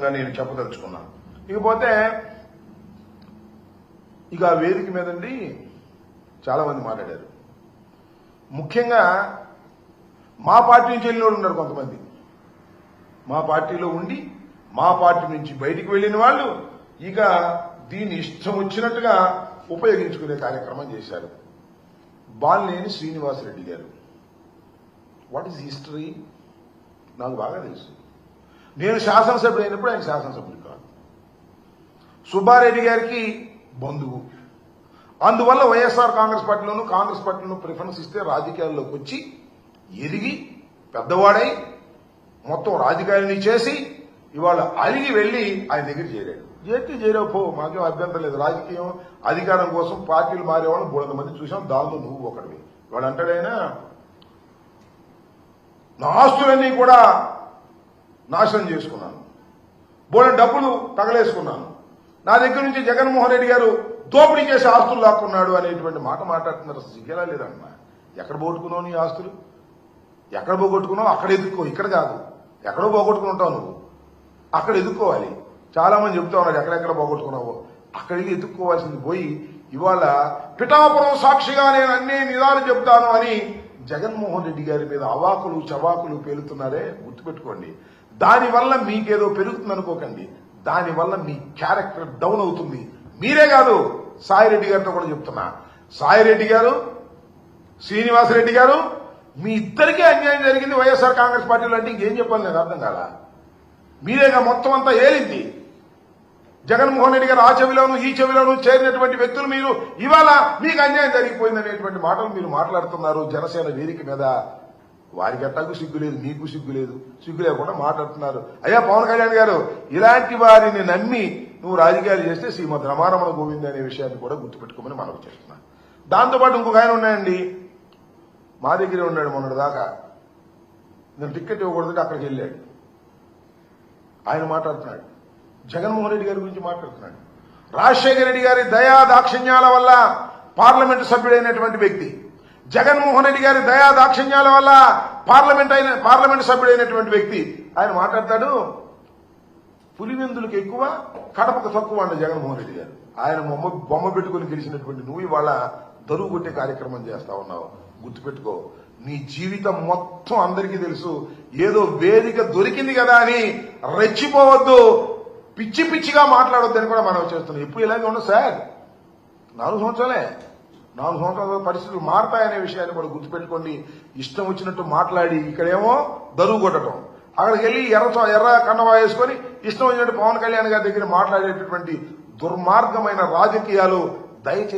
సందర్భంగా నేను చెప్పదలుచుకున్నాను. ఇకపోతే ఇక ఆ వేదిక మీదండి చాలా మంది మాట్లాడారు. ముఖ్యంగా మా పార్టీ నుంచి వెళ్ళిన వాళ్ళు ఉన్నారు కొంతమంది. మా పార్టీలో ఉండి మా పార్టీ నుంచి బయటికి వెళ్ళిన వాళ్ళు ఇక దీన్ని ఇష్టం వచ్చినట్టుగా ఉపయోగించుకునే కార్యక్రమం చేశారు. బాలినేని శ్రీనివాసరెడ్డి గారు. వాట్ ఈస్ హిస్టరీ నాకు బాగా తెలుసు. నేను శాసనసభ్యుడు అయినప్పుడు ఆయన శాసనసభ్యుడు కాదు. సుబ్బారెడ్డి గారికి బంధువు. అందువల్ల వైఎస్ఆర్ కాంగ్రెస్ పార్టీలోను కాంగ్రెస్ పార్టీలోను ప్రిఫరెన్స్ ఇస్తే రాజకీయాల్లోకి వచ్చి ఎదిగి పెద్దవాడై మొత్తం రాజకీయాలని చేసి ఇవాళ అలిగి వెళ్ళి ఆయన దగ్గర చేరాడు. ఏంటి చేరావు మాకేం అభ్యంతరం లేదు. రాజకీయం అధికారం కోసం పార్టీలు మారేవాళ్ళు బోడంత మంది చూసాం దానిలో నువ్వు ఒకటివి వాడు అంటాడైనా నా ఆస్తులన్నీ కూడా నాశనం చేసుకున్నాను. బోలెడు డబ్బులు తగలేసుకున్నాను. నా దగ్గర నుంచి జగన్మోహన్ రెడ్డి గారు దోపిడీ చేసి ఆస్తులు లాక్కున్నాడు అనేటువంటి మాట మాట్లాడుతున్నారు. సిగ్గేలా లేదమ్మా. ఎక్కడ పోగొట్టుకున్నావు నీ ఆస్తులు? ఎక్కడ పోగొట్టుకున్నావు? అక్కడ ఎదుర్కో. ఇక్కడ కాదు. ఎక్కడో పోగొట్టుకుని ఉంటావు నువ్వు. అక్కడ ఎదుర్కోవాలి. చాలా మంది చెప్తా ఉన్నారు ఎక్కడెక్కడ పోగొట్టుకున్నావో. అక్కడ వెళ్ళి ఎదుర్కోవాల్సింది పోయి ఇవాళ పిఠాపురం సాక్షిగా నేను అన్ని నిదాలు చెప్తాను అని జగన్మోహన్ రెడ్డి గారి మీద అవాకులు చవాకులు పేలుతున్నారే? గుర్తుపెట్టుకోండి. దానివల్ల మీకేదో పెరుగుతుంది అనుకోకండి దానివల్ల మీ క్యారెక్టర్ డౌన్ అవుతుంది. మీరే కాదు సాయిరెడ్డి గారితో కూడా చెప్తున్నా. సాయిరెడ్డి గారు శ్రీనివాసరెడ్డి గారు మీ ఇద్దరికీ అన్యాయం జరిగింది వైఎస్ఆర్ కాంగ్రెస్ పార్టీలో అంటే ఇంకేం చెప్పాలి నేను అర్థం కాలా? మీరేగా మొత్తం అంతా ఏలింది. జగన్మోహన్ రెడ్డి గారు ఆ చెవిలోను ఈ చెవిలోను చేరినటువంటి వ్యక్తులు మీరు. ఇవాళ మీకు అన్యాయం జరిగిపోయింది అనేటువంటి మాటలు మీరు మాట్లాడుతున్నారు జనసేన వేదిక మీద. వారికి ఎట్టాకు సిగ్గు లేదు మీకు సిగ్గు లేదు. సిగ్గు లేకుండా మాట్లాడుతున్నారు. అయ్యా పవన్ కళ్యాణ్ గారు ఇలాంటి వారిని నమ్మి నువ్వు రాజకీయాలు చేస్తే శ్రీమద్ రమారమణ గోవింద్ అనే విషయాన్ని కూడా గుర్తుపెట్టుకోమని మనవి చేస్తున్నా దాంతోపాటు ఇంకొక ఆయన ఉన్నాయండి మా దగ్గరే ఉన్నాడు మొన్నటి దాకా. నేను టిక్కెట్ ఇవ్వకూడదు అక్కడికి వెళ్ళాడు. ఆయన మాట్లాడుతున్నాడు. జగన్మోహన్ రెడ్డి గారి గురించి మాట్లాడుతున్నాడు. రాజశేఖర రెడ్డి గారి దయా దాక్షిణ్యాల వల్ల పార్లమెంటు సభ్యుడైనటువంటి వ్యక్తి. జగన్మోహన్ రెడ్డి గారి దయా దాక్షిణ్యాల వల్ల పార్లమెంట్ అయిన పార్లమెంట్ సభ్యుడైనటువంటి వ్యక్తి ఆయన మాట్లాడతాడు పులివెందులకు ఎక్కువ కడపకు తక్కువ అండి జగన్మోహన్ రెడ్డి గారు. ఆయన బొమ్మ బొమ్మ పెట్టుకుని గెలిచినటువంటి నువ్వు ఇవాళ దరువు కొట్టే కార్యక్రమం చేస్తా ఉన్నావు. గుర్తుపెట్టుకో నీ జీవితం మొత్తం అందరికీ తెలుసు. ఏదో వేదిక దొరికింది కదా అని రెచ్చిపోవద్దు. పిచ్చి పిచ్చిగా మాట్లాడొద్దని కూడా మనం చేస్తున్నాం. ఎప్పుడు ఇలాగే ఉండదు సార్? నాలుగు సంవత్సరాలే. నాలుగు సంవత్సరాల పరిస్థితులు మారతాయనే విషయాన్ని కూడా గుర్తుపెట్టుకోండి. ఇష్టం వచ్చినట్టు మాట్లాడి ఇక్కడేమో దరువు కొట్టడం అక్కడికి వెళ్ళి ఎర్ర ఎర్ర కన్నవా వేసుకొని ఇష్టం వచ్చినట్టు పవన్ కళ్యాణ్ గారి దగ్గర మాట్లాడేటటువంటి దుర్మార్గమైన రాజకీయాలు దయచేసి